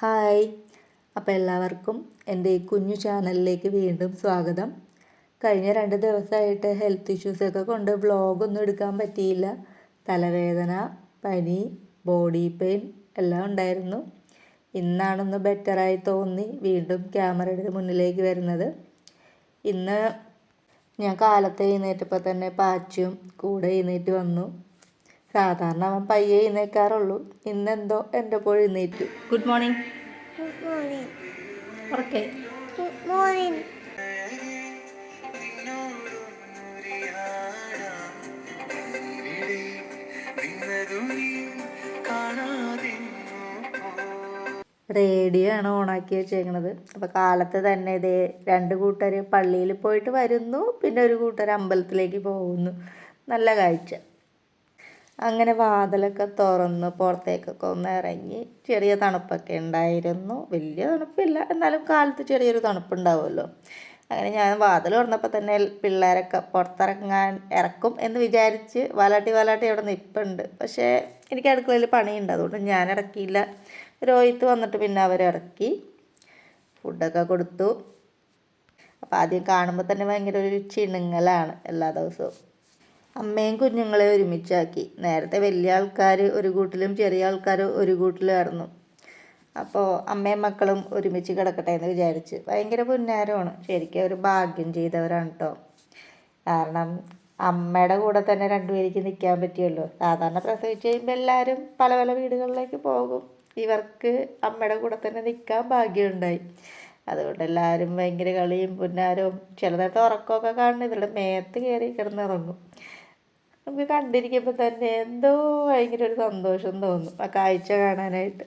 Hi. അപ്പോൾ എല്ലാവർക്കും എന്റെ ഈ കുഞ്ഞു ചാനലിലേക്ക് വീണ്ടും സ്വാഗതം. കഴിഞ്ഞ രണ്ട് ദിവസമായിട്ട് ഹെൽത്ത് ഇഷ്യൂസൊക്കെ കൊണ്ട് വ്ളോഗൊന്നും എടുക്കാൻ പറ്റിയില്ല. തലവേദന പനി ബോഡി പെയിൻ എല്ലാം ഉണ്ടായിരുന്നു. ഇന്നാണൊന്ന് ബെറ്ററായി തോന്നി വീണ്ടും ക്യാമറയുടെ മുന്നിലേക്ക് വരുന്നത്. ഇന്ന് ഞാൻ കാലത്ത് എഴുന്നേറ്റപ്പോൾ തന്നെ പാച്ചും കൂടെ എഴുന്നേറ്റ് വന്നു. സാധാരണ അവൻ പയ്യെ എഴുന്നേക്കാറുള്ളൂ ഇന്നെന്തോ എന്റെ പോയി എഴുന്നേറ്റു. Good morning good morning okay Good morning. Radio ആണ് ഓണാക്കി വെച്ചേക്കണത്. അപ്പോൾ കാലത്ത് തന്നെ ഇതേ രണ്ട് കൂട്ടർ പള്ളിയിൽ പോയിട്ട് വരുന്നു പിന്നെ ഒരു കൂട്ടർ അമ്പലത്തിലേക്ക് പോകുന്നു. നല്ല കാഴ്ച. അങ്ങനെ വാതിലൊക്കെ തുറന്ന് പുറത്തേക്കൊക്കെ ഒന്ന് ഇറങ്ങി ചെറിയ തണുപ്പൊക്കെ ഉണ്ടായിരുന്നു. വലിയ തണുപ്പില്ല. എന്നാലും കാലത്ത് ചെറിയൊരു തണുപ്പുണ്ടാവുമല്ലോ. അങ്ങനെ ഞാൻ വാതിൽ തുറന്നപ്പോൾ തന്നെ പിള്ളേരൊക്കെ പുറത്തിറങ്ങാൻ ഇറക്കും എന്ന് വിചാരിച്ച് വാലാട്ടി വാലാട്ടി അവിടെ നിൽപ്പുണ്ട് പക്ഷേ എനിക്ക് അടുക്കളയിൽ പണിയുണ്ട്. അതുകൊണ്ട് ഞാൻ ഇറക്കിയില്ല. രോഹിത്ത് വന്നിട്ട് പിന്നെ അവരിറക്കി ഫുഡൊക്കെ കൊടുത്തു. അപ്പോൾ ആദ്യം കാണുമ്പോൾ തന്നെ ഭയങ്കര ഒരു ചിണുങ്ങലാണ് എല്ലാ ദിവസവും. അമ്മയും കുഞ്ഞുങ്ങളെ ഒരുമിച്ചാക്കി. നേരത്തെ വലിയ ആൾക്കാർ ഒരു കൂട്ടിലും ചെറിയ ആൾക്കാർ ഒരു കൂട്ടിലായിരുന്നു. അപ്പോൾ അമ്മയും മക്കളും ഒരുമിച്ച് കിടക്കട്ടെ എന്ന് വിചാരിച്ച് ഭയങ്കര പുന്നാരമാണ്. ശരിക്കും അവർ ഭാഗ്യം ചെയ്തവരാണ് കേട്ടോ കാരണം അമ്മയുടെ കൂടെ തന്നെ രണ്ടുപേർക്ക് നിൽക്കാൻ പറ്റിയല്ലോ. സാധാരണ പ്രസവിച്ച് കഴിയുമ്പോൾ എല്ലാവരും പല പല വീടുകളിലേക്ക് പോകും. ഇവർക്ക് അമ്മയുടെ കൂടെ തന്നെ നിൽക്കാൻ ഭാഗ്യമുണ്ടായി. അതുകൊണ്ട് എല്ലാവരും ഭയങ്കര കളിയും പുന്നാരവും. ചില നേരത്തെ ഉറക്കമൊക്കെ കാണുന്ന ഇവരുടെ മേത്ത് കയറി കിടന്നിറങ്ങും നമുക്ക് കണ്ടിരിക്കുമ്പോൾ തന്നെ എന്തോ ഭയങ്കര ഒരു സന്തോഷം തോന്നും ആ കാഴ്ച കാണാനായിട്ട്.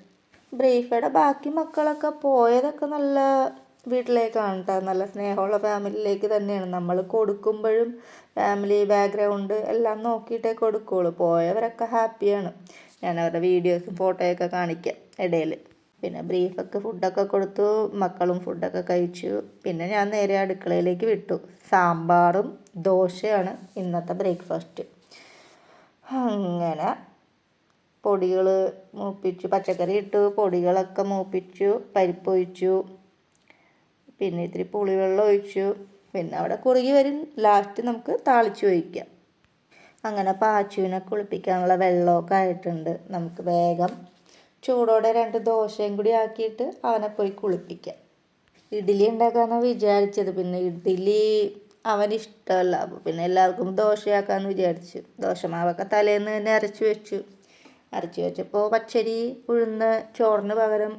ബ്രീഫയുടെ ബാക്കി മക്കളൊക്കെ പോയതൊക്കെ നല്ല വീട്ടിലേക്കാണ് കേട്ടോ നല്ല സ്നേഹമുള്ള ഫാമിലിയിലേക്ക് തന്നെയാണ്. നമ്മൾ കൊടുക്കുമ്പോഴും ഫാമിലി ബാക്ക്ഗ്രൗണ്ട് എല്ലാം നോക്കിയിട്ടേ കൊടുക്കുകയുള്ളൂ പോയവരൊക്കെ ഹാപ്പിയാണ്. ഞാൻ അവരുടെ വീഡിയോസും ഫോട്ടോയൊക്കെ കാണിക്കാം ഇടയിൽ പിന്നെ ബ്രീഫൊക്കെ ഫുഡൊക്കെ കൊടുത്തു. മക്കളും ഫുഡൊക്കെ കഴിച്ചു. പിന്നെ ഞാൻ നേരെ അടുക്കളയിലേക്ക് വിട്ടു. സാമ്പാറും ദോശയാണ് ഇന്നത്തെ ബ്രേക്ക്ഫാസ്റ്റ്. അങ്ങനെ പൊടികൾ മൂപ്പിച്ചു പച്ചക്കറി ഇട്ടു പൊടികളൊക്കെ മൂപ്പിച്ചു പരിപ്പ് ഒഴിച്ചു പിന്നെ ഇത്തിരി പുളിവെള്ളം ഒഴിച്ചു പിന്നെ അവിടെ കുറുകി വരും ലാസ്റ്റ് നമുക്ക് താളിച്ച് ഒഴിക്കാം. അങ്ങനെ പാച്ചുവിനെ കുളിപ്പിക്കാനുള്ള വെള്ളമൊക്കെ ആയിട്ടുണ്ട്. നമുക്ക് വേഗം ചൂടോടെ രണ്ട് ദോശയും കൂടി ആക്കിയിട്ട് അവനെ പോയി കുളിപ്പിക്കാം. ഇഡ്ഡലി ഉണ്ടാക്കാമെന്നാണ് വിചാരിച്ചത്. പിന്നെ ഇഡ്ഡലി അവന് ഇഷ്ടമല്ല അപ്പോൾ പിന്നെ എല്ലാവർക്കും ദോശയാക്കാമെന്ന് വിചാരിച്ചു. ദോശമാവൊക്കെ തലേന്ന് തന്നെ അരച്ച് വെച്ചു. അരച്ച് വെച്ചപ്പോൾ പച്ചരി ഉഴുന്ന ചോറിന് പകരം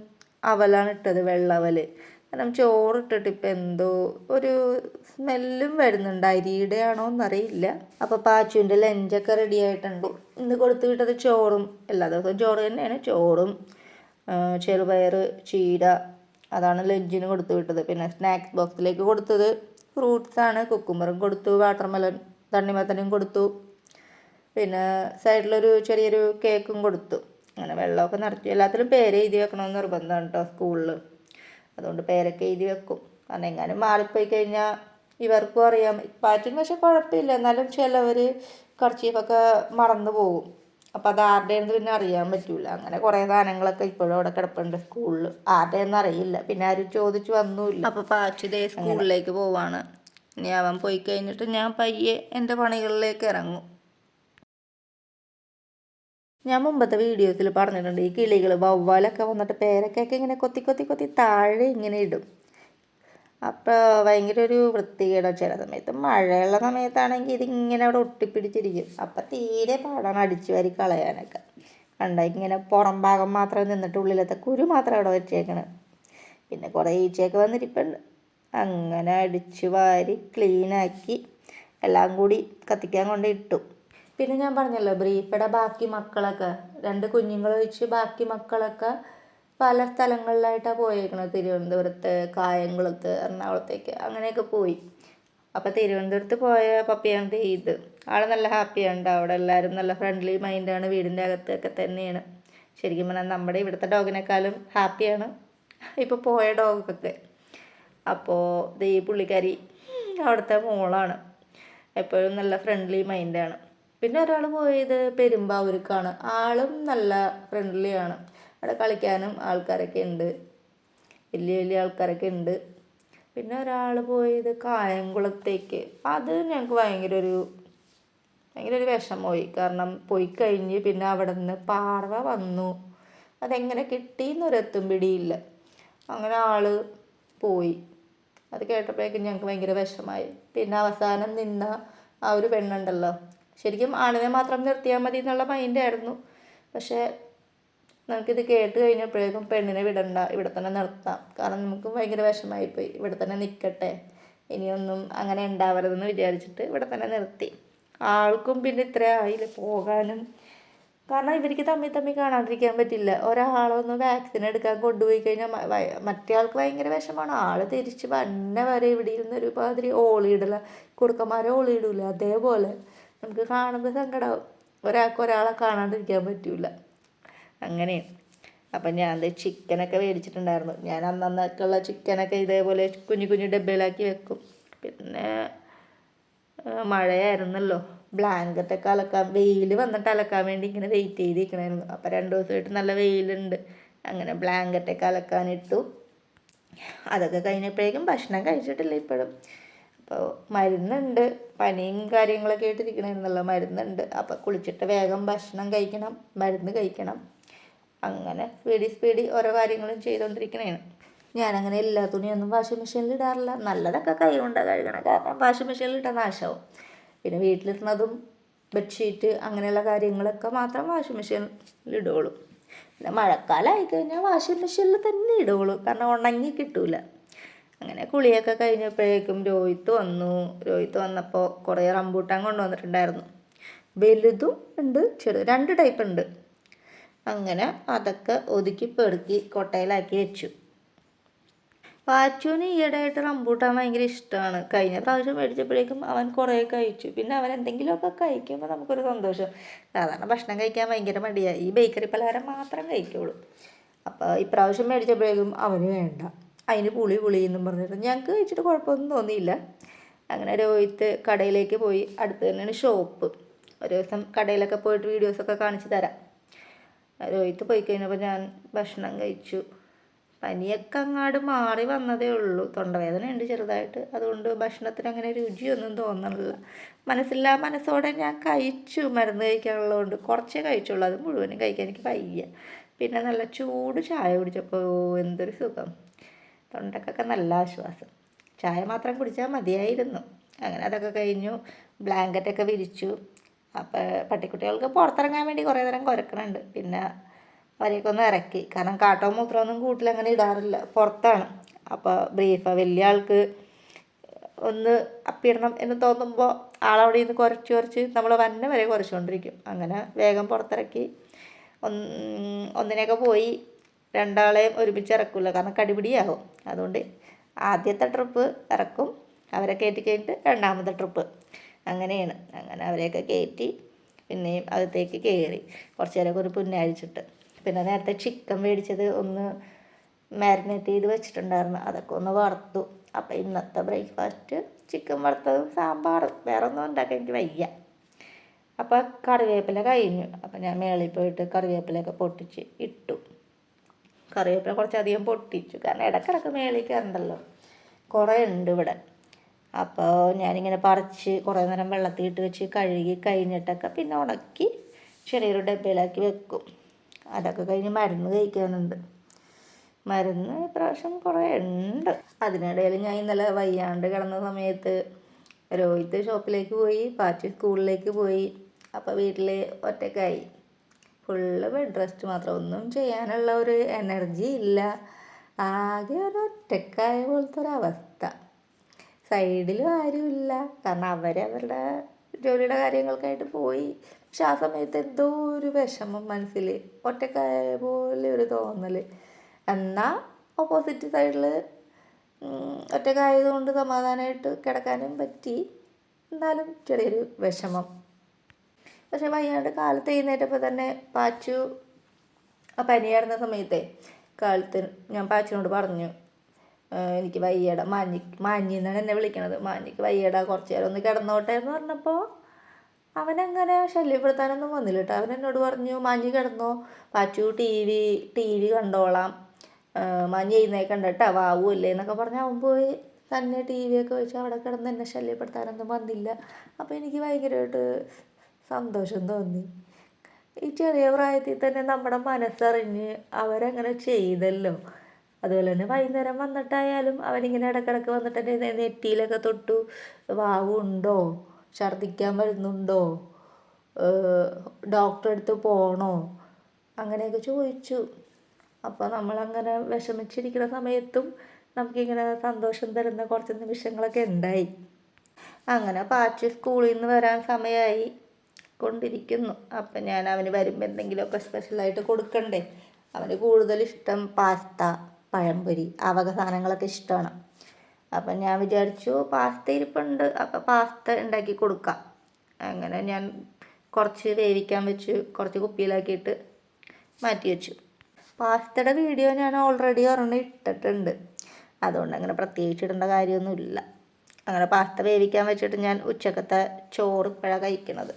അവലാണ് ഇട്ടത് വെള്ളവൽ കാരണം ചോറിട്ടിട്ട് ഇപ്പം എന്തോ ഒരു സ്മെല്ലും വരുന്നുണ്ട്. അരിയുടെ ആണോ എന്നറിയില്ല അപ്പോൾ പാച്ചുവിന്റെ ലഞ്ചൊക്കെ റെഡി ആയിട്ടുണ്ട്. ഇന്ന് കൊടുത്തു വിട്ടത് ചോറും. എല്ലാ ദിവസവും ചോറ് തന്നെയാണ്. ചോറും ചെറുപയർ ചീര അതാണ് ലഞ്ചിന് കൊടുത്തു വിട്ടത്. പിന്നെ സ്നാക്സ് ബോക്സിലേക്ക് കൊടുത്തത് ഫ്രൂട്ട്സാണ് കുക്കുമ്പറും കൊടുത്തു വാട്ടർമെലൻ തണ്ണിമത്തനും കൊടുത്തു. പിന്നെ സൈഡിലൊരു ചെറിയൊരു കേക്കും കൊടുത്തു. അങ്ങനെ വെള്ളമൊക്കെ നിറച്ചു. എല്ലാത്തിലും പേര് എഴുതി വെക്കണമെന്ന് നിർബന്ധമാണ് കേട്ടോ സ്കൂളിൽ അതുകൊണ്ട് പേരൊക്കെ എഴുതി വെക്കും. കാരണം എങ്ങാനും മാറിപ്പോയി കഴിഞ്ഞാൽ ഇവർക്കും അറിയാം. പാറ്റും പക്ഷെ കുഴപ്പമില്ല. എന്നാലും ചിലവർ കർച്ചീഫൊക്കെ മറന്നു പോകും. അപ്പം അത് ആരുടേന്ന് പിന്നെ അറിയാൻ പറ്റൂല. അങ്ങനെ കുറേ സാധനങ്ങളൊക്കെ ഇപ്പോഴും അവിടെ കിടപ്പുണ്ട് സ്കൂളിൽ ആരുടെയെന്ന് അറിയില്ല. പിന്നെ ആരും ചോദിച്ചു വന്നുമില്ല. അപ്പോൾ പാച്ചു ദേ സ്കൂളിലേക്ക് പോവാണ്. ഇനി അവൻ പോയി കഴിഞ്ഞിട്ട് ഞാൻ പയ്യെ എന്റെ പണികളിലേക്ക് ഇറങ്ങും. ഞാൻ മുമ്പത്തെ വീഡിയോസിൽ പറഞ്ഞിട്ടുണ്ട് ഈ കിളികൾ വവ്വാലൊക്കെ വന്നിട്ട് പേരക്കൊക്കെ ഇങ്ങനെ കൊത്തി കൊത്തി കൊത്തി താഴെ ഇങ്ങനെ ഇടും. അപ്പോൾ ഭയങ്കര ഒരു വൃത്തികേടാണ് ചില സമയത്ത്. മഴയുള്ള സമയത്താണെങ്കിൽ ഇതിങ്ങനെ അവിടെ ഒട്ടിപ്പിടിച്ചിരിക്കും. അപ്പം തീരെ പാടാണ് അടിച്ചു വാരി കളയാനൊക്കെ. കണ്ട? ഇങ്ങനെ പുറം ഭാഗം മാത്രം നിന്നിട്ട് ഉള്ളിലത്തെ കുരു മാത്രം അവിടെ വെച്ചേക്കണ്. പിന്നെ കുറേ ഈച്ചയൊക്കെ വന്നിരിപ്പുണ്ട്. അങ്ങനെ അടിച്ചു വാരി ക്ലീനാക്കി എല്ലാം കൂടി കത്തിക്കാൻ കൊണ്ട് ഇട്ടു. പിന്നെ ഞാൻ പറഞ്ഞല്ലോ ബ്രീഫയുടെ ബാക്കി മക്കളൊക്കെ. രണ്ട് കുഞ്ഞുങ്ങളൊഴിച്ച് ബാക്കി മക്കളൊക്കെ പല സ്ഥലങ്ങളിലായിട്ടാണ് പോയേക്കണത്. തിരുവനന്തപുരത്ത് കായംകുളത്ത് എറണാകുളത്തേക്ക് അങ്ങനെയൊക്കെ പോയി. അപ്പോൾ തിരുവനന്തപുരത്ത് പോയ പപ്പിയാണ് ഇത് ആൾ നല്ല ഹാപ്പിയാണ് അവിടെ എല്ലാവരും നല്ല ഫ്രണ്ട്ലി മൈൻഡാണ് വീടിന്റെ അകത്തൊക്കെ തന്നെയാണ്. ശരിക്കും പറഞ്ഞാൽ നമ്മുടെ ഇവിടുത്തെ ഡോഗിനേക്കാളും ഹാപ്പിയാണ് ഇപ്പോൾ പോയ ഡോഗൊക്കെ. അപ്പോൾ ഈ പുള്ളിക്കാരി അവിടുത്തെ മോളാണ്. എപ്പോഴും നല്ല ഫ്രണ്ട്ലി മൈൻഡാണ് പിന്നെ ഒരാൾ പോയത് പെരുമ്പാവൂർക്കാണ്. ആളും നല്ല ഫ്രണ്ട്ലിയാണ് അവിടെ കളിക്കാനും ആൾക്കാരൊക്കെ ഉണ്ട്. വലിയ വലിയ ആൾക്കാരൊക്കെ ഉണ്ട്. പിന്നെ ഒരാൾ പോയത് കായംകുളത്തേക്ക്. അത് ഞങ്ങൾക്ക് ഭയങ്കര ഒരു ഭയങ്കര ഒരു വിഷമമായി. കാരണം പോയി കഴിഞ്ഞ് പിന്നെ അവിടെ നിന്ന് പാറവ വന്നു. അതെങ്ങനെ കിട്ടിയെന്നൊരെത്തും പിടിയില്ല. അങ്ങനെ ആൾ പോയി. അത് കേട്ടപ്പോഴേക്കും ഞങ്ങൾക്ക് ഭയങ്കര വിഷമായി പിന്നെ അവസാനം നിന്ന ആ ഒരു പെണ്ണുണ്ടല്ലോ. ശരിക്കും ആണിനെ മാത്രം നിർത്തിയാൽ മതി എന്നുള്ള മൈൻഡായിരുന്നു പക്ഷേ നമുക്കിത് കേട്ട് കഴിഞ്ഞപ്പോഴേക്കും പെണ്ണിനെ വിടണ്ട ഇവിടെ തന്നെ നിർത്താം. കാരണം നമുക്ക് ഭയങ്കര വിഷമായിപ്പോയി ഇവിടെ തന്നെ നിൽക്കട്ടെ ഇനിയൊന്നും അങ്ങനെ ഉണ്ടാവരുതെന്ന് വിചാരിച്ചിട്ട് ഇവിടെ തന്നെ നിർത്തി. ആൾക്കും പിന്നെ ഇത്ര ആയില്ല പോകാനും. കാരണം ഇവർക്ക് തമ്മിൽ തമ്മിൽ കാണാണ്ടിരിക്കാൻ പറ്റില്ല. ഒരാളൊന്ന് വാക്സിൻ എടുക്കാൻ കൊണ്ടുപോയി കഴിഞ്ഞാൽ മറ്റേ ആൾക്ക് ഭയങ്കര വിഷമാണ് ആൾ തിരിച്ച് വന്ന വരെ ഇവിടെ ഇരുന്ന് ഒരുമാതിരി ഓളിയിടല കുടുക്കന്മാരെ ഓളിയിടൂല അതേപോലെ നമുക്ക് കാണുമ്പോൾ സങ്കടമാവും ഒരാൾക്ക് ഒരാളെ കാണാണ്ടിരിക്കാൻ പറ്റൂല. അങ്ങനെയാണ് അപ്പം ഞാൻ ചിക്കനൊക്കെ മേടിച്ചിട്ടുണ്ടായിരുന്നു. ഞാൻ അന്നന്നൊക്കെയുള്ള ചിക്കനൊക്കെ ഇതേപോലെ കുഞ്ഞു കുഞ്ഞു ഡബ്ബയിലാക്കി വെക്കും. പിന്നെ മഴയായിരുന്നല്ലോ. ബ്ലാങ്കറ്റൊക്കെ അലക്കാൻ വെയിൽ വന്നിട്ട് അലക്കാൻ വേണ്ടി ഇങ്ങനെ വെയിറ്റ് ചെയ്തിരിക്കണമായിരുന്നു അപ്പോൾ രണ്ട് ദിവസമായിട്ട് നല്ല വെയിലുണ്ട്. അങ്ങനെ ബ്ലാങ്കറ്റൊക്കെ അലക്കാനിട്ടു. അതൊക്കെ കഴിഞ്ഞപ്പോഴേക്കും ഭക്ഷണം കഴിച്ചിട്ടില്ല ഇപ്പോഴും. അപ്പോൾ മരുന്നുണ്ട്. പനിയും കാര്യങ്ങളൊക്കെ ആയിട്ട് ഇരിക്കണമായിരുന്നല്ലോ മരുന്നുണ്ട്. അപ്പോൾ കുളിച്ചിട്ട് വേഗം ഭക്ഷണം കഴിക്കണം മരുന്ന് കഴിക്കണം. അങ്ങനെ സ്പീഡി സ്പീഡി ഓരോ കാര്യങ്ങളും ചെയ്തുകൊണ്ടിരിക്കണേണ് ഞാനങ്ങനെ എല്ലാ തുണിയൊന്നും വാഷിംഗ് മെഷീനിൽ ഇടാറില്ല. നല്ലതൊക്കെ കൈ കൊണ്ടാണ് കഴുകണം കാരണം വാഷിംഗ് മെഷീനിൽ ഇട്ടാൽ നാശമാവും പിന്നെ വീട്ടിലിടുന്നതും ബെഡ്ഷീറ്റ് അങ്ങനെയുള്ള കാര്യങ്ങളൊക്കെ മാത്രം വാഷിംഗ് മെഷീനിൽ ഇടുകയുള്ളൂ പിന്നെ മഴക്കാലമായി കഴിഞ്ഞാൽ വാഷിംഗ് മെഷീനിൽ തന്നെ ഇടുകയുള്ളൂ കാരണം ഉണങ്ങി കിട്ടൂല. അങ്ങനെ കുളിയൊക്കെ കഴിഞ്ഞപ്പോഴേക്കും രോഹിത്ത് വന്നു. രോഹിത്ത് വന്നപ്പോൾ കുറേ റംബൂട്ടാൻ കൊണ്ടുവന്നിട്ടുണ്ടായിരുന്നു. വലുതും ഉണ്ട് ചെറു രണ്ട് ടൈപ്പ് ഉണ്ട്. അങ്ങനെ അതൊക്കെ ഒതുക്കി പെറുക്കി കൊട്ടയിലാക്കി വെച്ചു. പാച്ചുവിന് ഈയിടെയായിട്ട് റംബൂട്ടാൻ ഭയങ്കര ഇഷ്ടമാണ്. കഴിഞ്ഞ പ്രാവശ്യം മേടിച്ചപ്പോഴേക്കും അവൻ കുറേ കഴിച്ചു. പിന്നെ അവൻ എന്തെങ്കിലുമൊക്കെ കഴിക്കുമ്പോൾ നമുക്കൊരു സന്തോഷം. സാധാരണ ഭക്ഷണം കഴിക്കാൻ ഭയങ്കര മടിയാണ് ഈ ബേക്കറി പലഹാരം മാത്രം കഴിക്കുള്ളൂ. അപ്പോൾ ഇപ്രാവശ്യം മേടിച്ചപ്പോഴേക്കും അവന് വേണ്ട. അതിന് പുളി പുളി എന്നും പറഞ്ഞിട്ട് ഞങ്ങൾക്ക് കഴിച്ചിട്ട് കുഴപ്പമൊന്നും തോന്നിയില്ല. അങ്ങനെ രോഹിത്ത് കടയിലേക്ക് പോയി. അടുത്ത് തന്നെയാണ് ഷോപ്പ്. ഒരു ദിവസം കടയിലൊക്കെ പോയിട്ട് വീഡിയോസൊക്കെ കാണിച്ചു തരാം. രോഹിത്ത് പോയി കഴിഞ്ഞപ്പോൾ ഞാൻ ഭക്ഷണം കഴിച്ചു. പനിയൊക്കെ അങ്ങാട് മാറി വന്നതേ ഉള്ളൂ. തൊണ്ടവേദന ഉണ്ട് ചെറുതായിട്ട്. അതുകൊണ്ട് ഭക്ഷണത്തിന് അങ്ങനെ രുചിയൊന്നും തോന്നണില്ല. മനസ്സില്ലാ മനസ്സോടെ ഞാൻ കഴിച്ചു. മരുന്ന് കഴിക്കാനുള്ളതുകൊണ്ട് കുറച്ചേ കഴിച്ചുള്ളൂ. അത് മുഴുവനും കഴിക്കാൻ എനിക്ക് വയ്യ. പിന്നെ നല്ല ചൂട് ചായ കുടിച്ചപ്പോൾ എന്തൊരു സുഖം. തൊണ്ടക്കൊക്കെ നല്ല ആശ്വാസം. ചായ മാത്രം കുടിച്ചാൽ മതിയായിരുന്നു. അങ്ങനെ അതൊക്കെ കഴിഞ്ഞു. ബ്ലാങ്കറ്റൊക്കെ വിരിച്ചു. അപ്പോൾ പട്ടിക്കുട്ടികൾക്ക് പുറത്തിറങ്ങാൻ വേണ്ടി കുറേ നേരം കുരക്കണുണ്ട്. പിന്നെ അവരെയൊക്കെ ഒന്ന് ഇറക്കി. കാരണം കാട്ടോ മൂത്രമൊന്നും കൂട്ടിൽ അങ്ങനെ ഇടാറില്ല. പുറത്താണ്. അപ്പോൾ ബ്രീഫ് വലിയ ആൾക്ക് ഒന്ന് അപ്പിടണം എന്ന് തോന്നുമ്പോൾ ആളവിടെ നിന്ന് കുറച്ച് കുറച്ച് നമ്മൾ വന്നെ വരെ കുറച്ചുകൊണ്ടിരിക്കും അങ്ങനെ വേഗം പുറത്തിറക്കി. ഒന്ന് ഒന്നിനെയൊക്കെ പോയി രണ്ടാളെയും ഒരുമിച്ച് ഇറക്കില്ല കാരണം കടിപിടിയാകും അതുകൊണ്ട് ആദ്യത്തെ ട്രിപ്പ് ഇറക്കും. അവരെ കയറ്റി കഴിഞ്ഞിട്ട് രണ്ടാമത്തെ ട്രിപ്പ് അങ്ങനെയാണ്. അങ്ങനെ അവരെയൊക്കെ കയറ്റി പിന്നെയും അകത്തേക്ക് കയറി കുറച്ച് നേരമൊക്കെ ഒരു പുന്നഴിച്ചിട്ട് പിന്നെ നേരത്തെ ചിക്കൻ മേടിച്ചത് ഒന്ന് മാരിനേറ്റ് ചെയ്ത് വെച്ചിട്ടുണ്ടായിരുന്നു. അതൊക്കെ ഒന്ന് വറുത്തു. അപ്പോൾ ഇന്നത്തെ ബ്രേക്ക്ഫാസ്റ്റ് ചിക്കൻ വറുത്തതും സാമ്പാറും. വേറെ ഒന്നും ഉണ്ടാക്കാൻ എനിക്ക് വയ്യ. അപ്പോൾ കറിവേപ്പില കഴിഞ്ഞു. അപ്പോൾ ഞാൻ മേളിൽ പോയിട്ട് കറിവേപ്പിലയൊക്കെ പൊട്ടിച്ച് ഇട്ടു. കറിവേപ്പില കുറച്ചധികം പൊട്ടിച്ചു. കാരണം ഇടക്കിടക്ക് മേളിൽ കയറണ്ടല്ലോ. കുറേ ഉണ്ട് ഇവിടെ. അപ്പോൾ ഞാനിങ്ങനെ പറിച്ച് കുറേ നേരം വെള്ളത്തിൽ ഇട്ട് വെച്ച് കഴുകി കഴിഞ്ഞിട്ടൊക്കെ പിന്നെ ഉണക്കി ചെറിയൊരു ഡബ്ബയിലാക്കി വെക്കും. അതൊക്കെ കഴിഞ്ഞ് മരുന്ന് കഴിക്കാനുണ്ട്. മരുന്ന് ഇപ്രാവശ്യം കുറേ ഉണ്ട്. അതിനിടയിൽ ഞാൻ ഇന്നലെ വയ്യാണ്ട് കിടന്ന സമയത്ത് രോഹിത് ഷോപ്പിലേക്ക് പോയി പാച്ചി സ്കൂളിലേക്ക് പോയി. അപ്പോൾ വീട്ടിൽ ഒറ്റക്കായി ഫുള്ള് ബെഡ് റെസ്റ്റ് മാത്രം. ഒന്നും ചെയ്യാനുള്ള ഒരു എനർജി ഇല്ല. ആകെ ഒരു ഒറ്റക്കായ പോലത്തെ ഒരു അവസ്ഥ. സൈഡിലും ആരുമില്ല കാരണം അവരവരുടെ ജോലിയുടെ കാര്യങ്ങൾക്കായിട്ട് പോയി. പക്ഷെ ആ സമയത്ത് എന്തോ ഒരു വിഷമം മനസ്സിൽ ഒറ്റക്കായ പോലെ ഒരു തോന്നൽ. എന്നാൽ ഓപ്പോസിറ്റ് സൈഡിൽ ഒറ്റക്കായതുകൊണ്ട് സമാധാനമായിട്ട് കിടക്കാനും പറ്റി. എന്നാലും ചെറിയൊരു വിഷമം. പക്ഷെ വയ്യാണ്ട് കാലത്ത് എഴുന്നേറ്റപ്പോൾ തന്നെ പാച്ചു പനിയായിരുന്ന സമയത്തെ കാലത്ത് ഞാൻ പാച്ചിനോട് പറഞ്ഞു "ഏഹ് എനിക്ക് വയ്യട. മാഞ്ഞി മാഞ്ഞി എന്നാണ് എന്നെ വിളിക്കണത്. മാഞ്ഞിക്ക് വയ്യട കുറച്ച് നേരം ഒന്ന് കിടന്നോട്ടെ എന്ന് പറഞ്ഞപ്പോൾ അവനങ്ങനെ ശല്യപ്പെടുത്താനൊന്നും വന്നില്ല കേട്ടോ. അവൻ എന്നോട് പറഞ്ഞു മാഞ്ഞി കിടന്നോ. Pachu T V T V കണ്ടോളാം. മാഞ്ഞി എഴുന്നേക്കണ്ട കേട്ടോ. വാവൂല്ലേ എന്നൊക്കെ പറഞ്ഞ് അവൻ പോയി തന്നെ ടി വി ഒക്കെ വെച്ച് അവിടെ കിടന്ന് എന്നെ ശല്യപ്പെടുത്താനൊന്നും വന്നില്ല. അപ്പോൾ എനിക്ക് ഭയങ്കരമായിട്ട് സന്തോഷം തോന്നി. ഈ ചെറിയ പ്രായത്തിൽ തന്നെ നമ്മുടെ മനസ്സറിഞ്ഞ് അവരങ്ങനെ ചെയ്തല്ലോ. അതുപോലെ തന്നെ വൈകുന്നേരം വന്നിട്ടായാലും അവരിങ്ങനെ ഇടക്കിടക്ക് വന്നിട്ട് എന്റെ നെറ്റിയിലൊക്കെ തൊട്ടു. വാവുണ്ടോ ഛർദ്ദിക്കാൻ വരുന്നുണ്ടോ? ഡോക്ടറെ അടുത്ത് പോകണോ അങ്ങനെയൊക്കെ ചോദിച്ചു. അപ്പോൾ നമ്മളങ്ങനെ വിഷമിച്ചിരിക്കുന്ന സമയത്തും നമുക്കിങ്ങനെ സന്തോഷം തരുന്ന കുറച്ച് നിമിഷങ്ങളൊക്കെ ഉണ്ടായി. അങ്ങനെ പാച്ചി സ്കൂളിൽ നിന്ന് വരാൻ സമയമായി കൊണ്ടിരിക്കുന്നു. അപ്പം ഞാൻ അവന് വരുമ്പോൾ എന്തെങ്കിലുമൊക്കെ സ്പെഷ്യലായിട്ട് കൊടുക്കണ്ടേ? അവന് കൂടുതൽ ഇഷ്ടം പാസ്ത പഴംപൊരി ആ വക സാധനങ്ങളൊക്കെ ഇഷ്ടമാണ്. അപ്പം ഞാൻ വിചാരിച്ചു പാസ്ത ഇരിപ്പുണ്ട് അപ്പം പാസ്ത ഉണ്ടാക്കി കൊടുക്കാം. അങ്ങനെ ഞാൻ കുറച്ച് വേവിക്കാൻ വെച്ച് കുറച്ച് കുപ്പിയിലാക്കിയിട്ട് മാറ്റി വെച്ചു. പാസ്തയുടെ വീഡിയോ ഞാൻ ഓൾറെഡി ഒരെണ്ണം ഇട്ടിട്ടുണ്ട്. അതുകൊണ്ട് അങ്ങനെ പ്രത്യേകിച്ച് ഇടേണ്ട കാര്യമൊന്നുമില്ല. അങ്ങനെ പാസ്ത വേവിക്കാൻ വെച്ചിട്ട് ഞാൻ ഉച്ചക്കത്തെ ചോറ് ഇപ്പോഴാണ് കഴിക്കണത്.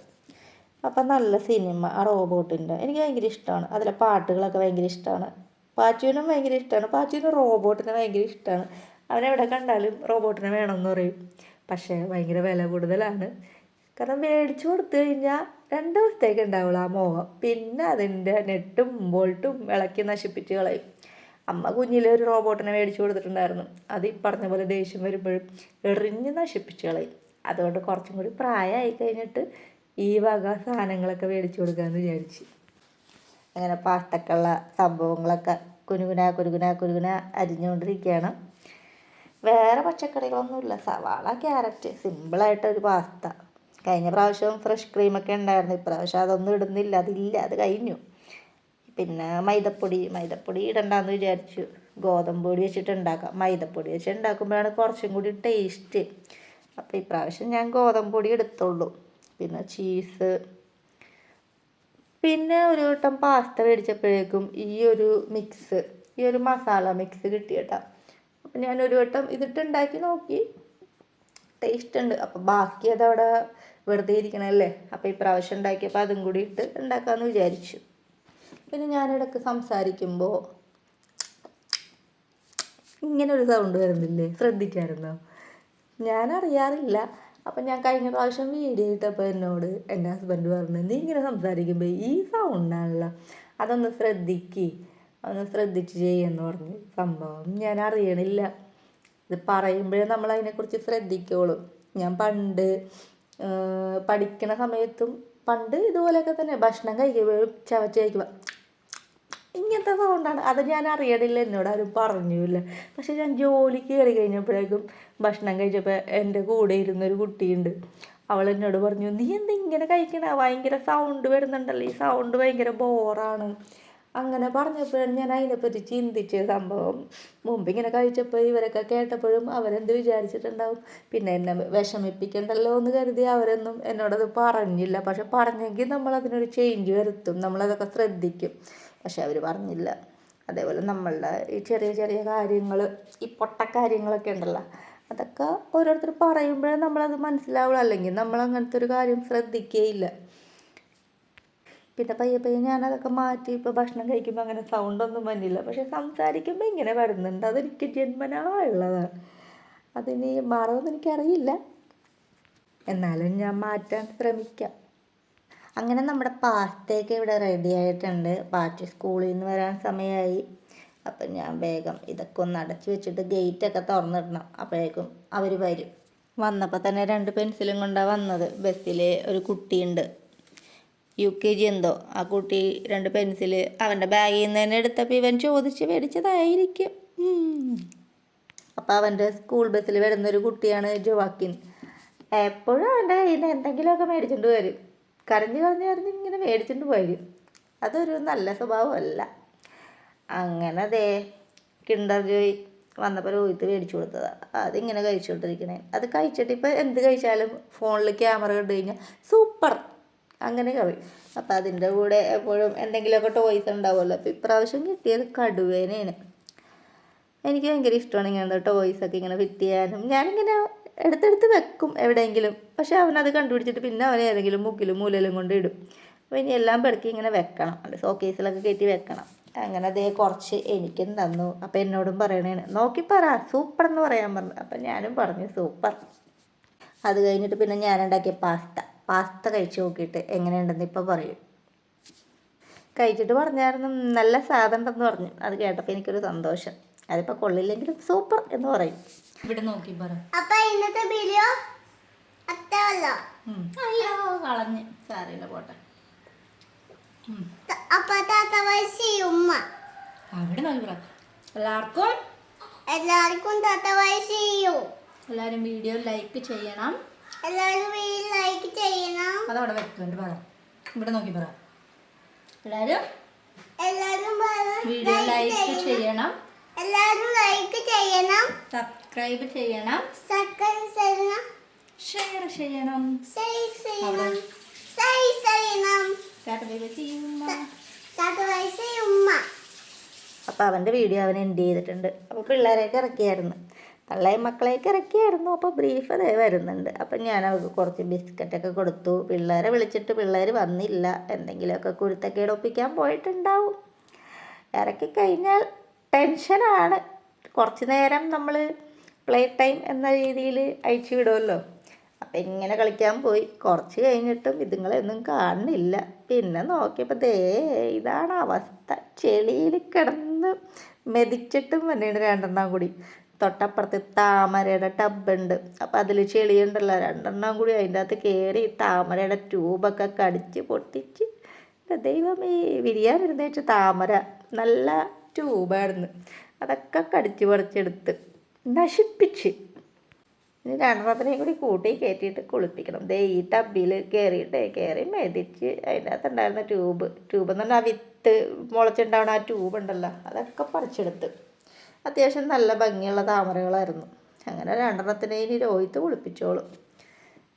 അപ്പം നല്ല സിനിമ ആ റോബോട്ടിന്റെ എനിക്ക് ഭയങ്കര ഇഷ്ടമാണ്. അതിലെ പാട്ടുകളൊക്കെ ഭയങ്കര ഇഷ്ടമാണ്. പാച്ചുവിനും ഭയങ്കര ഇഷ്ടമാണ് പാച്ചുവിന് റോബോട്ടിനെ ഭയങ്കര ഇഷ്ടമാണ് അവനെവിടെ കണ്ടാലും റോബോട്ടിനെ വേണമെന്ന് പറയും. പക്ഷേ ഭയങ്കര വില കൂടുതലാണ്. കാരണം മേടിച്ചു കൊടുത്തു കഴിഞ്ഞാൽ രണ്ട് ദിവസത്തേക്ക് ഉണ്ടാവുള്ളൂ ആ മോഹം. പിന്നെ അതിന്റെ നെട്ടും ബോൾട്ടും ഇളക്കി നശിപ്പിച്ച് കളയും. അമ്മ കുഞ്ഞിലെ ഒരു റോബോട്ടിനെ മേടിച്ചു കൊടുത്തിട്ടുണ്ടായിരുന്നു. അത് ഈ പറഞ്ഞ പോലെ ദേഷ്യം വരുമ്പോഴും എറിഞ്ഞ് നശിപ്പിച്ച് കളയും. അതുകൊണ്ട് കുറച്ചും കൂടി പ്രായമായി കഴിഞ്ഞിട്ട് ഈ വക സാധനങ്ങളൊക്കെ മേടിച്ചു കൊടുക്കാമെന്ന് വിചാരിച്ചു. അങ്ങനെ പാട്ടൊക്കെയുള്ള സംഭവങ്ങളൊക്കെ കുനുകുന കുനുകുന കുനുകുന അരിഞ്ഞുകൊണ്ടിരിക്കുകയാണ്. വേറെ പച്ചക്കറികളൊന്നുമില്ല. സവാള ക്യാരറ്റ് സിമ്പിളായിട്ട് ഒരു പാസ്ത. കഴിഞ്ഞ പ്രാവശ്യം ഫ്രഷ് ക്രീമൊക്കെ ഉണ്ടായിരുന്നു. ഇപ്രാവശ്യം അതൊന്നും ഇടുന്നില്ല. അതില്ല. അത് കഴിഞ്ഞു. പിന്നെ മൈദപ്പൊടി. മൈദപ്പൊടി ഇടണ്ടെന്ന് വിചാരിച്ചു. ഗോതമ്പ് പൊടി വെച്ചിട്ട് ഉണ്ടാക്കാം മൈദപ്പൊടി വെച്ച് ഉണ്ടാക്കുമ്പോഴാണ് കുറച്ചും കൂടി ടേസ്റ്റ്. അപ്പോൾ ഇപ്രാവശ്യം ഞാൻ ഗോതമ്പ് പൊടി എടുത്തുള്ളൂ. പിന്നെ ചീസ് പിന്നെ ഒരു വട്ടം പാസ്ത മേടിച്ചപ്പോഴേക്കും ഈ ഒരു മിക്സ് ഈ ഒരു മസാല മിക്സ് കിട്ടി അപ്പം ഞാൻ ഒരു വട്ടം ഇതിട്ട് ഉണ്ടാക്കി നോക്കി. ടേസ്റ്റ് ഉണ്ട്. അപ്പം ബാക്കി അതവിടെ വെറുതെ ഇരിക്കണല്ലേ അപ്പോൾ ഇപ്രാവശ്യം ഉണ്ടാക്കിയപ്പോൾ അതും കൂടി ഇട്ട് ഉണ്ടാക്കാമെന്ന് വിചാരിച്ചു. പിന്നെ ഞാനിടയ്ക്ക് സംസാരിക്കുമ്പോൾ ഇങ്ങനെ ഒരു സൗണ്ട് വരുന്നില്ലേ? ശ്രദ്ധിക്കാറുണ്ടോ ഞാൻ അറിയാറില്ല. അപ്പം ഞാൻ കഴിഞ്ഞ പ്രാവശ്യം വീഡിയോ ഇട്ടപ്പോൾ എന്നോട് എന്റെ ഹസ്ബൻഡ് പറഞ്ഞു നീ ഇങ്ങനെ സംസാരിക്കുമ്പോൾ ഈ സൗണ്ടാണല്ലോ അതൊന്ന് ശ്രദ്ധിക്ക്. ഒന്ന് ശ്രദ്ധിച്ച് ചെയ്യുമെന്ന് പറഞ്ഞു. സംഭവം ഞാൻ അറിയണില്ല. ഇത് പറയുമ്പോഴേ നമ്മൾ അതിനെക്കുറിച്ച് ശ്രദ്ധിക്കുള്ളൂ ഞാൻ പണ്ട് പഠിക്കണ സമയത്തും പണ്ട് ഇതുപോലെയൊക്കെ തന്നെ. ഭക്ഷണം കഴിക്കുമ്പോഴും ചവച്ച് കഴിക്കുമ്പോൾ ഇങ്ങനത്തെ സൗണ്ടാണ് അത് ഞാൻ അറിയണില്ല എന്നോട് ആരും പറഞ്ഞില്ല. പക്ഷെ ഞാൻ ജോലിക്ക് കയറി കഴിഞ്ഞപ്പോഴേക്കും ഭക്ഷണം കഴിച്ചപ്പോൾ എന്റെ കൂടെ ഇരുന്നൊരു കുട്ടിയുണ്ട്. അവൾ എന്നോട് പറഞ്ഞു നീ എന്താ ഇങ്ങനെ കഴിക്കണ? ഭയങ്കര സൗണ്ട് വരുന്നുണ്ടല്ലോ. ഈ സൗണ്ട് ഭയങ്കര ബോറാണ് അങ്ങനെ പറഞ്ഞപ്പോഴും ഞാൻ അതിനെപ്പറ്റി ചിന്തിച്ച സംഭവം മുമ്പ് ഇങ്ങനെ കഴിച്ചപ്പോൾ ഇവരൊക്കെ കേട്ടപ്പോഴും അവരെന്ത് വിചാരിച്ചിട്ടുണ്ടാവും? പിന്നെ എന്നെ വിഷമിപ്പിക്കണ്ടല്ലോ എന്ന് കരുതി അവരൊന്നും എന്നോടത് പറഞ്ഞില്ല. പക്ഷെ പറഞ്ഞെങ്കിൽ നമ്മളതിനൊരു ചേഞ്ച് വരുത്തും. നമ്മളതൊക്കെ ശ്രദ്ധിക്കും. പക്ഷെ അവർ പറഞ്ഞില്ല. അതേപോലെ നമ്മളുടെ ഈ ചെറിയ ചെറിയ കാര്യങ്ങൾ ഈ പൊട്ടക്കാര്യങ്ങളൊക്കെ ഉണ്ടല്ലോ അതൊക്കെ ഓരോരുത്തർ പറയുമ്പോഴേ നമ്മളത് മനസ്സിലാവുള്ളൂ. അല്ലെങ്കിൽ നമ്മൾ അങ്ങനത്തെ ഒരു കാര്യം ശ്രദ്ധിക്കുകയില്ല പിന്നെ പയ്യെ പയ്യെ ഞാനതൊക്കെ മാറ്റി ഇപ്പോൾ ഭക്ഷണം കഴിക്കുമ്പോൾ അങ്ങനെ സൗണ്ടൊന്നും വന്നില്ല. പക്ഷെ സംസാരിക്കുമ്പോൾ ഇങ്ങനെ വരുന്നുണ്ട്. അതെനിക്ക് ജന്മനാ ഉള്ളതാണ് അതിനി മാറുമെന്ന് എനിക്കറിയില്ല. എന്നാലും ഞാൻ മാറ്റാൻ ശ്രമിക്കാം. അങ്ങനെ നമ്മുടെ പാസ്തയൊക്കെ ഇവിടെ റെഡി ആയിട്ടുണ്ട്. പാറ്റി സ്കൂളിൽ നിന്ന് വരാൻ സമയമായി അപ്പം ഞാൻ വേഗം ഇതൊക്കെ ഒന്ന് അടച്ചു വെച്ചിട്ട് ഗേറ്റൊക്കെ തുറന്നിടണം. അപ്പോഴേക്കും അവർ വരും. വന്നപ്പോൾ തന്നെ രണ്ട് പെൻസിലും കൊണ്ടാണ് വന്നത്. ബസ്സിൽ ഒരു കുട്ടിയുണ്ട്. യു കെ ജി എന്തോ ആ കുട്ടി രണ്ട് പെൻസിൽ അവന്റെ ബാഗിൽ നിന്ന് തന്നെ എടുത്തപ്പോൾ ഇവൻ ചോദിച്ച് മേടിച്ചതായിരിക്കും. അപ്പോൾ അവന്റെ സ്കൂൾ ബസ്സിൽ വരുന്നൊരു കുട്ടിയാണ് ജോവാക്കിൻ. എപ്പോഴും അവന്റെ കയ്യിൽ നിന്ന് എന്തെങ്കിലുമൊക്കെ മേടിച്ചിട്ട് വരും. കരഞ്ഞ് കരഞ്ഞ് കരഞ്ഞ് ഇങ്ങനെ മേടിച്ചിട്ട് വരും അതൊരു നല്ല സ്വഭാവമല്ല. അങ്ങനെ ദേ കിണ്ടർ ജോയ് വന്നപ്പോൾ രോഹിത്ത് മേടിച്ചു കൊടുത്തതാണ് അതിങ്ങനെ കഴിച്ചുകൊണ്ടിരിക്കണേ അത് കഴിച്ചിട്ട് ഇപ്പോൾ എന്ത് കഴിച്ചാലും ഫോണിൽ ക്യാമറ കണ്ടു കഴിഞ്ഞാൽ സൂപ്പർ. അങ്ങനെ കറി. അപ്പം അതിന്റെ കൂടെ എപ്പോഴും എന്തെങ്കിലുമൊക്കെ ടോയ്സ് ഉണ്ടാവുമല്ലോ. അപ്പോൾ ഇപ്രാവശ്യം കിട്ടിയത് കടുവേനെയാണ്. എനിക്ക് ഭയങ്കര ഇഷ്ടമാണ് ഇങ്ങനെ ടോയ്സ് ഒക്കെ ഇങ്ങനെ ഫിറ്റ് ചെയ്യാനും. ഞാനിങ്ങനെ എടുത്തെടുത്ത് വെക്കും എവിടെയെങ്കിലും. പക്ഷെ അവനത് കണ്ടുപിടിച്ചിട്ട് പിന്നെ അവനെ ഏതെങ്കിലും മുക്കിലും മൂലയിലും കൊണ്ട് ഇടും. അപ്പോൾ ഇനി എല്ലാം പെടുക്കി ഇങ്ങനെ വെക്കണം. അത് ഷോക്കേസിലൊക്കെ കയറ്റി വെക്കണം. അങ്ങനെ അതേ കുറച്ച് എനിക്കും തന്നു. അപ്പോൾ എന്നോടും പറയണേ നോക്കി പറ സൂപ്പർ എന്ന് പറയാൻ പറഞ്ഞു. അപ്പം ഞാനും പറഞ്ഞു സൂപ്പർ. അത് കഴിഞ്ഞിട്ട് പിന്നെ ഞാനുണ്ടാക്കിയ പാസ്ത. പാസ്ത കഴിച്ചു നോക്കിയിട്ട് എങ്ങനെയുണ്ടെന്ന് ഇപ്പോൾ പറയും. കഴിച്ചിട്ട് പറഞ്ഞായിരുന്നു നല്ല സാധനം എന്ന് പറഞ്ഞു. അത് കേട്ടപ്പോൾ എനിക്കൊരു സന്തോഷം. അതിപ്പോൾ കൊള്ളില്ലെങ്കിലും സൂപ്പർ എന്ന് പറയും. ഇവിടെ നോക്കി പറ. അപ്പൊ ഇന്നത്തെ വീഡിയോ. അയ്യോ കളഞ്ഞ്. പോട്ടെ. അവിടെ നോക്കി പറ. എല്ലാവർക്കും? എല്ലാവർക്കും എല്ലാവരും വീഡിയോ ലൈക്ക് ചെയ്യണം. എല്ലാവരും വീഡിയോ ലൈക്ക് ചെയ്യണം. അതവിടെ വെക്കുന്നുണ്ട് പറ. ഇവിടെ നോക്കി പറ. എല്ലാവരും എല്ലാവരും വീഡിയോ ലൈക്ക് ചെയ്യണം. എല്ലാവരും ലൈക്ക് ചെയ്യണം. സബ്സ്ക്രൈബ് ചെയ്യണം. സബ്സ്ക്രൈബ് ചെയ്യണം. ഷെയർ ചെയ്യണം. ഷെയർ ചെയ്യണം. ഷെയർ ചെയ്യണം. അവന്റെ വീഡിയോ അവൻ എൻഡ് ചെയ്തിട്ടുണ്ട്. അപ്പോൾ പിള്ളേരെയൊക്കെ ഇറക്കിയായിരുന്നു. തള്ളയും മക്കളെയൊക്കെ ഇറക്കിയായിരുന്നു. അപ്പോൾ ബ്രീഫ് അതേ വരുന്നുണ്ട്. അപ്പം ഞാൻ അവർക്ക് കുറച്ച് ബിസ്ക്കറ്റൊക്കെ കൊടുത്തു. പിള്ളേരെ വിളിച്ചിട്ട് പിള്ളേർ വന്നില്ല. എന്തെങ്കിലുമൊക്കെ കുരുത്തക്കേട് ഒപ്പിക്കാൻ പോയിട്ടുണ്ടാവും. ഇറക്കി കഴിഞ്ഞാൽ ടെൻഷനാണ് കുറച്ച് നേരം നമ്മൾ പ്ലേ ടൈം എന്ന രീതിയിൽ അയച്ചു വിടുമല്ലോ അപ്പം ഇങ്ങനെ കളിക്കാൻ പോയി. കുറച്ച് കഴിഞ്ഞിട്ടും ഇതുങ്ങളെയൊന്നും കാണുന്നില്ല. പിന്നെ നോക്കിയപ്പോൾ ദേ ഇതാണ് അവസ്ഥ. ചെളിയിൽ കിടന്ന് മെതിച്ചിട്ടും വന്നിട്ട് രണ്ടെണ്ണം കൂടി. തൊട്ടപ്പുറത്ത് താമരയുടെ ടബുണ്ട് അപ്പോൾ അതിൽ ചെളിയുണ്ടല്ലോ. രണ്ടെണ്ണം കൂടി അതിന്റെ അകത്ത് കയറി താമരയുടെ ട്യൂബൊക്കെ കടിച്ച് പൊട്ടിച്ച്. എന്റെ ദൈവമേ വിരിയാനിരുന്ന് വെച്ച് താമര. നല്ല ട്യൂബായിരുന്നു. അതൊക്കെ കടിച്ച് പറിച്ചെടുത്ത് നശിപ്പിച്ച്. ഇനി രണ്ടെണ്ണത്തിനെയും കൂടി കൂട്ടി കയറ്റിയിട്ട് കുളിപ്പിക്കണം. ദേ ഈ ടബിൽ കയറിയിട്ട് കയറി മെതിച്ച് അതിന്റെ അകത്തുണ്ടായിരുന്ന ട്യൂബ്. ട്യൂബ് എന്ന് പറഞ്ഞാൽ ആ വിത്ത് മുളച്ചുണ്ടാവണ ആ ട്യൂബ് ഉണ്ടല്ലോ അതൊക്കെ പറിച്ചെടുത്ത്. അത്യാവശ്യം നല്ല ഭംഗിയുള്ള താമരകളായിരുന്നു. അങ്ങനെ രണ്ടെണ്ണത്തിനെ ഇനി രോഹിത്ത് കുളിപ്പിച്ചോളും.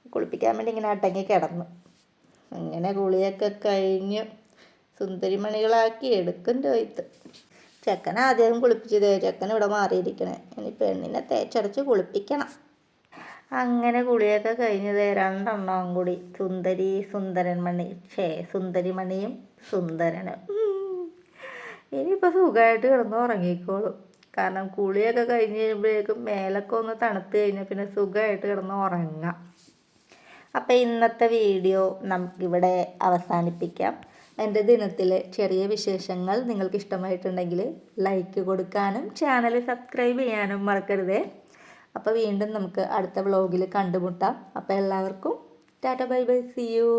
കുളിപ്പിക്കാൻ വേണ്ടി ഇങ്ങനെ അടങ്ങി കിടന്നു. അങ്ങനെ ഗുളിയൊക്കെ കഴിഞ്ഞ് സുന്ദരിമണികളാക്കി എടുക്കും രോഹിത്ത് ചെക്കൻ ആദ്യം കുളിപ്പിച്ചത് ചെക്കൻ ഇവിടെ മാറിയിരിക്കണേ. ഇനി പെണ്ണിനെ തേച്ചടച്ച് കുളിപ്പിക്കണം. അങ്ങനെ കുളിയൊക്കെ കഴിഞ്ഞത് രണ്ടെണ്ണം കൂടി. സുന്ദരി സുന്ദരൻ മണി ഛേ സുന്ദരിമണിയും സുന്ദരനും. ഇനിയിപ്പോൾ സുഖമായിട്ട് കിടന്ന് ഉറങ്ങിക്കോളും കാരണം കുളിയൊക്കെ കഴിഞ്ഞ് കഴിയുമ്പോഴേക്കും മേലൊക്കെ ഒന്ന് തണുത്ത് കഴിഞ്ഞാൽ പിന്നെ സുഖമായിട്ട് കിടന്ന് ഉറങ്ങാം. അപ്പോൾ ഇന്നത്തെ വീഡിയോ നമുക്കിവിടെ അവസാനിപ്പിക്കാം. എന്റെ ദിനത്തിലെ ചെറിയ വിശേഷങ്ങൾ നിങ്ങൾക്ക് ഇഷ്ടമായിട്ടുണ്ടെങ്കിൽ ലൈക്ക് കൊടുക്കാനും ചാനൽ സബ്സ്ക്രൈബ് ചെയ്യാനും മറക്കരുതേ. അപ്പോൾ വീണ്ടും നമുക്ക് അടുത്ത വ്ളോഗിൽ കണ്ടുമുട്ടാം. അപ്പോൾ എല്ലാവർക്കും tata bye bye see you